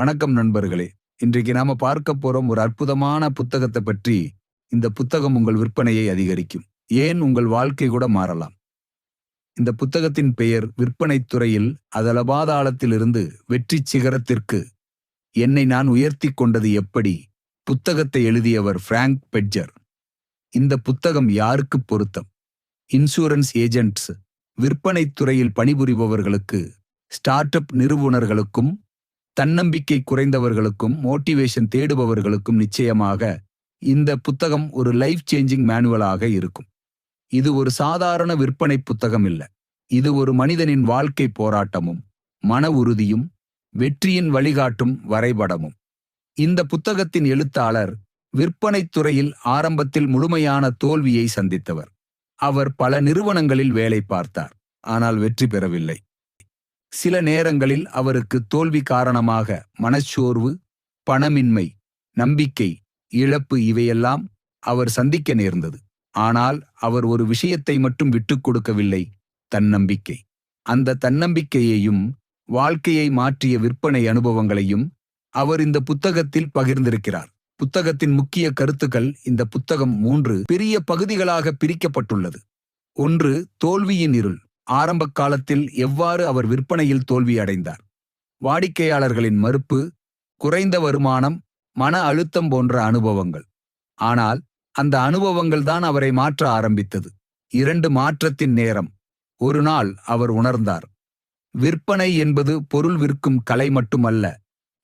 வணக்கம் நண்பர்களே. இன்றைக்கு நாம பார்க்க போறோம் ஒரு அற்புதமான புத்தகத்தை பற்றி. இந்த புத்தகம் உங்கள் விற்பனையை அதிகரிக்கும். ஏன் உங்கள் வாழ்க்கை கூட மாறலாம்? இந்த புத்தகத்தின் பெயர் விற்பனைத் துறையில் அதலபாதாளத்திலிருந்து வெற்றி சிகரத்திற்கு. என்னை நான் உயர்த்தி கொண்டது எப்படி? புத்தகத்தை எழுதியவர் பிராங்க் பெட்ஜர். இந்த புத்தகம் யாருக்கு பொருத்தம்? Insurance agents. விற்பனைத் துறையில் பணிபுரிபவர்களுக்கு ஸ்டார்ட் அப் நிறுவனர்களுக்கும் தன்னம்பிக்கை குறைந்தவர்களுக்கும் மோட்டிவேஷன் தேடுபவர்களுக்கும் நிச்சயமாக இந்த புத்தகம் ஒரு லைஃப் சேஞ்சிங் மேனுவலாக இருக்கும். இது ஒரு சாதாரண விற்பனை புத்தகம் இல்ல. இது ஒரு மனிதனின் வாழ்க்கை போராட்டமும் மன உறுதியும் வெற்றியின் வழிகாட்டும் வரைபடமும். இந்த புத்தகத்தின் எழுத்தாளர் விற்பனைத் துறையில் ஆரம்பத்தில் முழுமையான தோல்வியை சந்தித்தவர். அவர் பல நிறுவனங்களில் வேலை பார்த்தார் ஆனால் வெற்றி பெறவில்லை. சில நேரங்களில் அவருக்கு தோல்வி காரணமாக மனச்சோர்வு பணமின்மை நம்பிக்கை இழப்பு இவையெல்லாம் அவர் சந்திக்க நேர்ந்தது. ஆனால் அவர் ஒரு விஷயத்தை மட்டும் விட்டுக் கொடுக்கவில்லை தன்னம்பிக்கை. அந்த தன்னம்பிக்கையையும் வாழ்க்கையை மாற்றிய விற்பனை அனுபவங்களையும் அவர் இந்த புத்தகத்தில் பகிர்ந்திருக்கிறார். புத்தகத்தின் முக்கிய கருத்துக்கள் இந்த புத்தகம் மூன்று பெரிய பகுதிகளாக பிரிக்கப்பட்டுள்ளது. ஒன்று தோல்வியின் இருள். ஆரம்ப காலத்தில் எவ்வாறு அவர் விற்பனையில் தோல்வியடைந்தார்? வாடிக்கையாளர்களின் மறுப்பு குறைந்த வருமானம் மன அழுத்தம் போன்ற அனுபவங்கள். ஆனால் அந்த அனுபவங்கள் தான் அவரை மாற்ற ஆரம்பித்தது. இரண்டு மாற்றத்தின் நேரம் ஒரு நாள் அவர் உணர்ந்தார். விற்பனை என்பது பொருள் விற்கும் கலை மட்டுமல்ல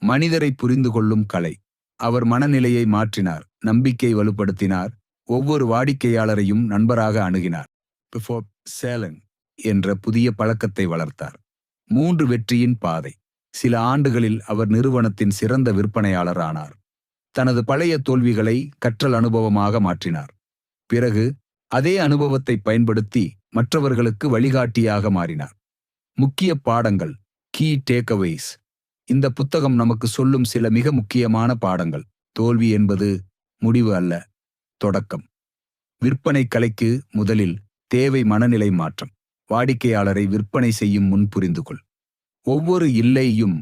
மனிதரை புரிந்து கொள்ளும் கலை. அவர் மனநிலையை மாற்றினார் நம்பிக்கை வலுப்படுத்தினார் ஒவ்வொரு வாடிக்கையாளரையும் நண்பராக அணுகினார். பிஃபோர் சேலன் என்ற புதிய பழக்கத்தை வளர்த்தார். மூன்று வெற்றியின் பாதை. சில ஆண்டுகளில் அவர் நிறுவனத்தின் சிறந்த விற்பனையாளர் ஆனார். தனது பழைய தோல்விகளை கற்றல் அனுபவமாக மாற்றினார். பிறகு அதே அனுபவத்தை பயன்படுத்தி மற்றவர்களுக்கு வழிகாட்டியாக மாறினார். முக்கிய பாடங்கள் கீ டேக்அவேஸ் இந்த புத்தகம் நமக்கு சொல்லும் சில மிக முக்கியமான பாடங்கள். தோல்வி என்பது முடிவு அல்ல தொடக்கம். விற்பனை கலைக்கு முதலில் தேவை மனநிலை மாற்றம். வாடிக்கையாளரை விற்பனை செய்யும் முன் புரிந்து கொள் ஒவ்வொரு இல்லையும்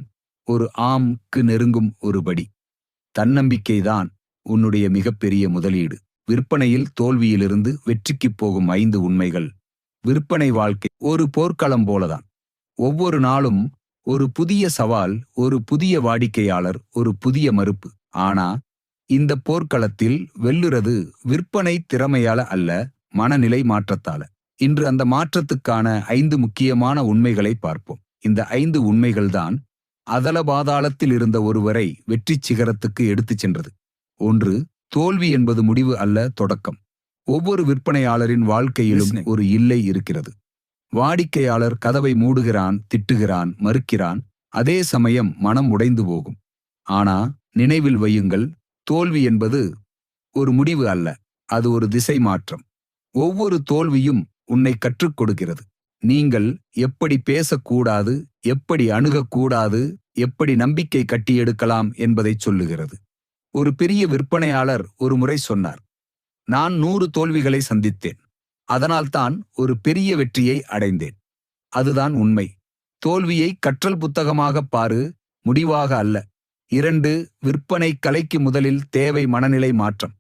ஒரு ஆம்க்கு நெருங்கும் ஒரு படி. தன்னம்பிக்கைதான் உன்னுடைய மிகப்பெரிய முதலீடு. விற்பனையில் தோல்வியிலிருந்து வெற்றிக்குப் போகும் ஐந்து உண்மைகள். விற்பனை வாழ்க்கை ஒரு போர்க்களம் போலதான். ஒவ்வொரு நாளும் ஒரு புதிய சவால் ஒரு புதிய வாடிக்கையாளர் ஒரு புதிய மறுப்பு. ஆனா இந்த போர்க்களத்தில் வெல்லுறது விற்பனை திறமையால அல்ல மனநிலை மாற்றத்தால. இன்று அந்த மாற்றத்துக்கான ஐந்து முக்கியமான உண்மைகளை பார்ப்போம். இந்த ஐந்து உண்மைகள்தான் அதல பாதாளத்தில் இருந்த ஒருவரை வெற்றி சிகரத்துக்கு எடுத்துச் சென்றது. ஒன்று தோல்வி என்பது முடிவு அல்ல தொடக்கம். ஒவ்வொரு விற்பனையாளரின் வாழ்க்கையிலும். ஒரு இல்லை இருக்கிறது. வாடிக்கையாளர் கதவை மூடுகிறான் திட்டுகிறான் மறுக்கிறான் அதே சமயம் மனம் உடைந்து போகும். ஆனா நினைவில் வையுங்கள் தோல்வி என்பது ஒரு முடிவு அல்ல அது ஒரு திசை மாற்றம். ஒவ்வொரு தோல்வியும் உன்னை கற்றுக் கொடுக்கிறது. நீங்கள் எப்படி பேசக்கூடாது எப்படி அணுகக்கூடாது எப்படி நம்பிக்கை கட்டியெடுக்கலாம் என்பதைச் சொல்லுகிறது. ஒரு பெரிய விற்பனையாளர் ஒரு முறை சொன்னார் நான் நூறு தோல்விகளை சந்தித்தேன் அதனால்தான் ஒரு பெரிய வெற்றியை அடைந்தேன். அதுதான் உண்மை. தோல்வியை கற்றல் புத்தகமாக பாரு முடிவாக அல்ல. இரண்டு விற்பனை கலைக்கு முதலில் தேவை மனநிலை மாற்றம்.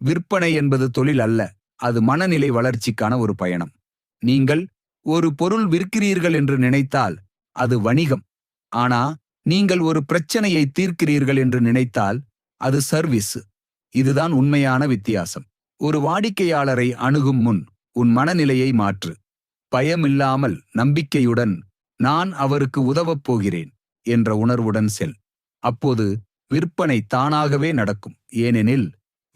விற்பனை என்பது தொழில் அல்ல. அது மனநிலை வளர்ச்சிக்கான ஒரு பயணம். நீங்கள் ஒரு பொருள் விற்கிறீர்கள் என்று நினைத்தால் அது வணிகம். ஆனா நீங்கள் ஒரு பிரச்சனையை தீர்க்கிறீர்கள் என்று நினைத்தால் அது சர்வீஸ். இதுதான் உண்மையான வித்தியாசம். ஒரு வாடிக்கையாளரை அணுகும் முன் உன் மனநிலையை மாற்று. பயமில்லாமல் நம்பிக்கையுடன் நான் அவருக்கு உதவப் போகிறேன் என்ற உணர்வுடன் செல். அப்போது விற்பனை தானாகவே நடக்கும். ஏனெனில்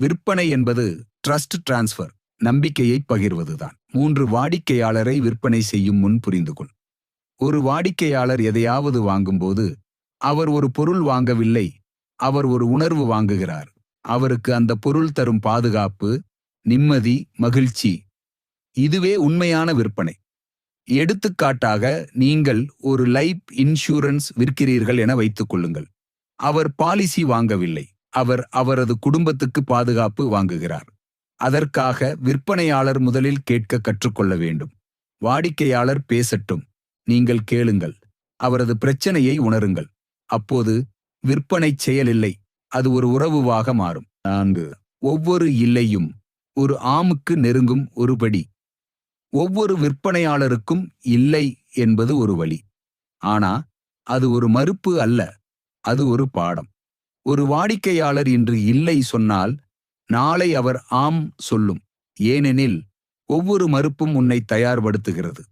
விற்பனை என்பது ட்ரஸ்ட் டிரான்ஸ்ஃபர். நம்பிக்கையை பகிர்வதுதான். மூன்று வாடிக்கையாளரை விற்பனை செய்யும் முன் புரிந்து கொள் ஒரு வாடிக்கையாளர் எதையாவது வாங்கும்போது அவர் ஒரு பொருள் வாங்கவில்லை அவர் ஒரு உணர்வு வாங்குகிறார். அவருக்கு அந்த பொருள் தரும் பாதுகாப்பு நிம்மதி மகிழ்ச்சி இதுவே உண்மையான விற்பனை. எடுத்துக்காட்டாக நீங்கள் ஒரு லைஃப் இன்சூரன்ஸ் விற்கிறீர்கள் என வைத்துக் கொள்ளுங்கள். அவர் பாலிசி வாங்கவில்லை அவர் அவரது குடும்பத்துக்கு பாதுகாப்பு வாங்குகிறார். அதற்காக விற்பனையாளர் முதலில் கேட்க கற்றுக்கொள்ள வேண்டும். வாடிக்கையாளர் பேசட்டும். நீங்கள் கேளுங்கள். அவரது பிரச்சனையை உணருங்கள். அப்போது விற்பனை செயலில்லை. அது ஒரு உறவுவாக மாறும். நான்கு. ஒவ்வொரு இல்லையும் ஒரு ஆமுக்கு நெருங்கும் ஒரு படி ஒவ்வொரு விற்பனையாளருக்கும் இல்லை என்பது ஒரு வழி. ஆனா அது ஒரு மறுப்பு அல்ல. அது ஒரு பாடம். ஒரு வாடிக்கையாளர் இன்று இல்லை சொன்னால் நாளை அவர் ஆம் சொல்லும். ஏனெனில் ஒவ்வொரு மறுப்பும் உன்னை தயார்படுத்துகிறது.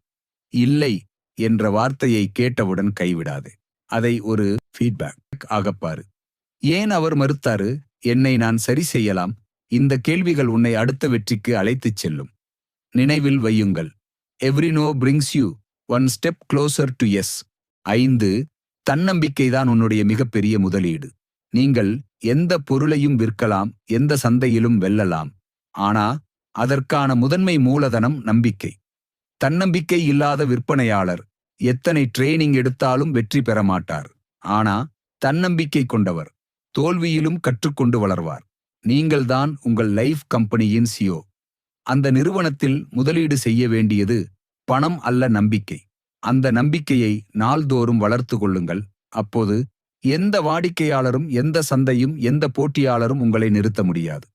இல்லை என்ற வார்த்தையை கேட்டவுடன் கைவிடாதே. அதை ஒரு ஃபீட்பேக் ஆகப்பாரு. ஏன் அவர் மறுத்தாரு? என்னை நான் சரி செய்யலாம். இந்த கேள்விகள் உன்னை அடுத்த வெற்றிக்கு அழைத்துச் செல்லும். நினைவில் வையுங்கள். Every no brings you one step closer to yes ஐந்து தன்னம்பிக்கைதான் உன்னுடைய மிகப்பெரிய முதலீடு. நீங்கள் எந்த பொருளையும் விற்கலாம் எந்த சந்தையிலும் வெல்லலாம். ஆனா அதற்கான முதன்மை மூலதனம் நம்பிக்கை. தன்னம்பிக்கை இல்லாத விற்பனையாளர் எத்தனை ட்ரெய்னிங் எடுத்தாலும் வெற்றி பெற மாட்டார். ஆனா தன்னம்பிக்கை கொண்டவர் தோல்வியிலும் கற்றுக்கொண்டு வளர்வார். நீங்கள்தான் உங்கள் லைஃப் கம்பெனியின் சியோ அந்த நிறுவனத்தில் முதலீடு செய்ய வேண்டியது பணம் அல்ல நம்பிக்கை. அந்த நம்பிக்கையை நாள்தோறும் வளர்த்து கொள்ளுங்கள். அப்போது எந்த வாடிக்கையாளரும் எந்த சந்தையும் எந்த போட்டியாளரும் உங்களை நிறுத்த முடியாது.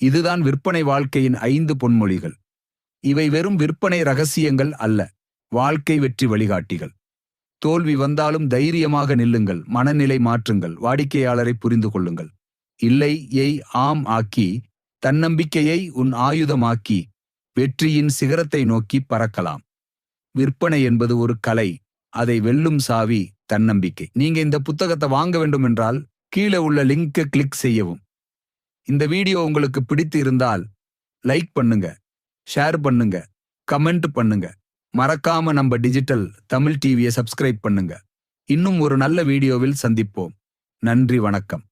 இதுதான் விற்பனை வாழ்க்கையின் ஐந்து பொன்மொழிகள். இவை வெறும் விற்பனை ரகசியங்கள் அல்ல வாழ்க்கை வெற்றி வழிகாட்டிகள். தோல்வி வந்தாலும் தைரியமாக நில்லுங்கள் மனநிலை மாற்றுங்கள் வாடிக்கையாளரை புரிந்து கொள்ளுங்கள். இல்லை ஏய் ஆம் ஆக்கி தன்னம்பிக்கையை உன் ஆயுதமாக்கி வெற்றியின் சிகரத்தை நோக்கி பறக்கலாம். விற்பனை என்பது ஒரு கலை அதை வெல்லும் சாவி தன்னம்பிக்கை. நீங்க இந்த புத்தகத்தை வாங்க வேண்டும் என்றால் கீழே உள்ள லிங்கை கிளிக் செய்யவும். இந்த வீடியோ உங்களுக்கு பிடித்து இருந்தால் லைக் பண்ணுங்க ஷேர் பண்ணுங்க கமெண்ட் பண்ணுங்க. மறக்காம நம்ம டிஜிட்டல் தமிழ் டிவியை சப்ஸ்கிரைப் பண்ணுங்க. இன்னும் ஒரு நல்ல வீடியோவில் சந்திப்போம். நன்றி வணக்கம்.